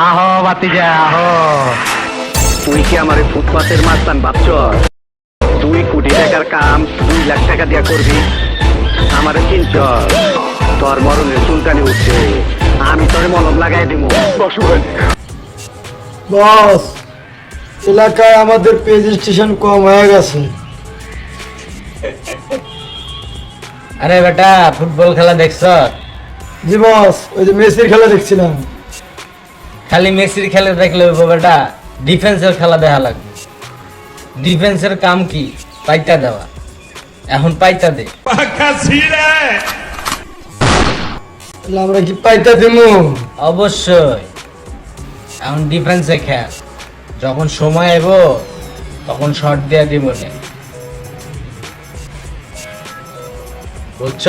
আহো বাতিজা আহো। তুই কি আমার ফুটপাতের মাস্তান ভাবছ? দুই কোটি টাকার কাম দুই লাখ টাকা দিয়া করবি? আমার চিনচ তোর মরণের চুলকানি উঠছে আমি তোর মলম লাগাই দিব বস এলাকায় আমাদের রেজিস্ট্রেশন কম হয়ে গেছে। আরে বেটা ফুটবল খেলা দেখছ? জি বস ওই যে মেসির খেলা দেখছিলাম। খালি মেসির খেলা দেখলে হইবো বেটা ডিফেন্সের খেলা দেখা লাগবে। ডিফেন্সের কাম কি? পাইতা দেওয়া। এখন পাইতা দে। আমরা কি পাইতা দিমু? অবশ্যই। এখন ডিফেন্সে খেল। যখন সময় এবো তখন শর্ট দিয়ে দিব নে। বুঝছ?